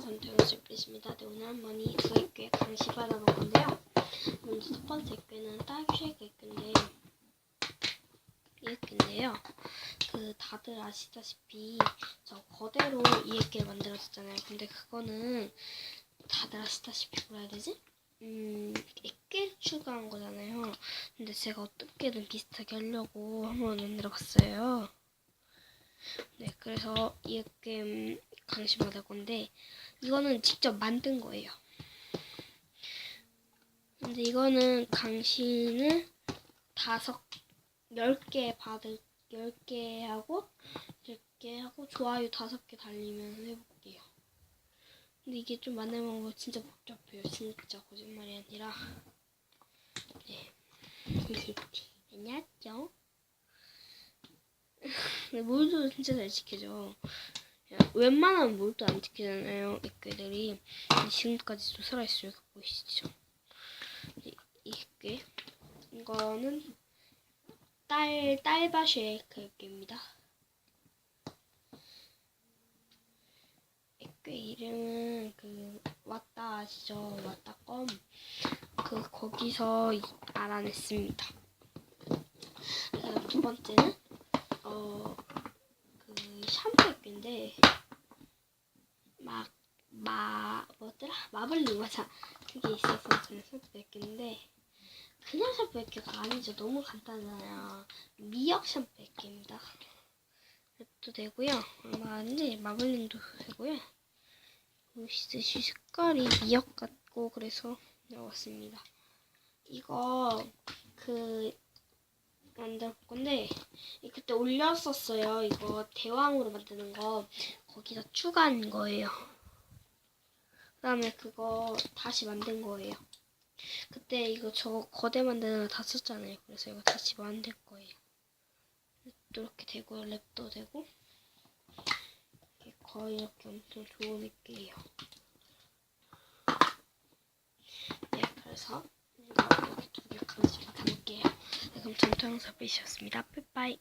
전태영실 빼십니다. 네, 오늘 한번 이 두 액괴 강시 받아볼 건데요. 먼저 첫 번째 액괴는 딸기쉐이크 액괴인데 이 액괴인데요. 그 다들 아시다시피 저 거대로 이 액괴를 만들었었잖아요. 근데 그거는 다들 아시다시피 뭐라 해야 되지? 음, 액괴 추가한 거잖아요. 근데 제가 어떻게든 비슷하게 하려고 한번 만들어 봤어요. 네, 그래서 이렇게 음, 강시 받을 건데 이거는 직접 만든 거예요. 근데 이거는 강신을 다섯 열 개 받을 열 개 하고 열개 하고 좋아요 다섯 개 달리면 해볼게요. 근데 이게 좀 만드는 방법 진짜 복잡해요. 진짜 거짓말이 아니라. 네. 안녕하죠. 근데 몰도 진짜 잘 지켜져. 야, 웬만하면 몰도 안 지키잖아요. 근데 지금까지도 살아있어요. 보이시죠? 이, 이 액괴. 이거는 딸, 딸바쉐 그 액괴입니다. 액괴 이름은 그 왔다 아시죠? 왔다 껌. 그 거기서 이- 알아냈습니다. 두 번째는 어, 그 샴푸 액인데 막, 마, 뭐더라? 마블링 맞아. 그게 있어서 샴푸 액인데 그냥 샴푸 액가 아니죠. 너무 간단하잖아요. 미역 샴푸 액입니다. 랩도 되고요. 얼마인데 마블링도 되고요. 보시듯이 색깔이 미역 같고 그래서 나왔습니다. 이거 그 만들 건데 이 그때 올렸었어요. 이거 대왕으로 만드는 거 거기다 추가한 거예요. 그 다음에 그거 다시 만든 거예요. 그때 이거 저 거대 만드는 거 다 썼잖아요. 그래서 이거 다시 만들 거예요. 또 이렇게 되고 랩도 되고 거의 이렇게 엄청 좋은 느낌이에요. 네, 그래서 이거 이렇게 두개 강씩 가볼게요. 네, 그럼 전투 영상 빼셨습니다. 빠이빠이.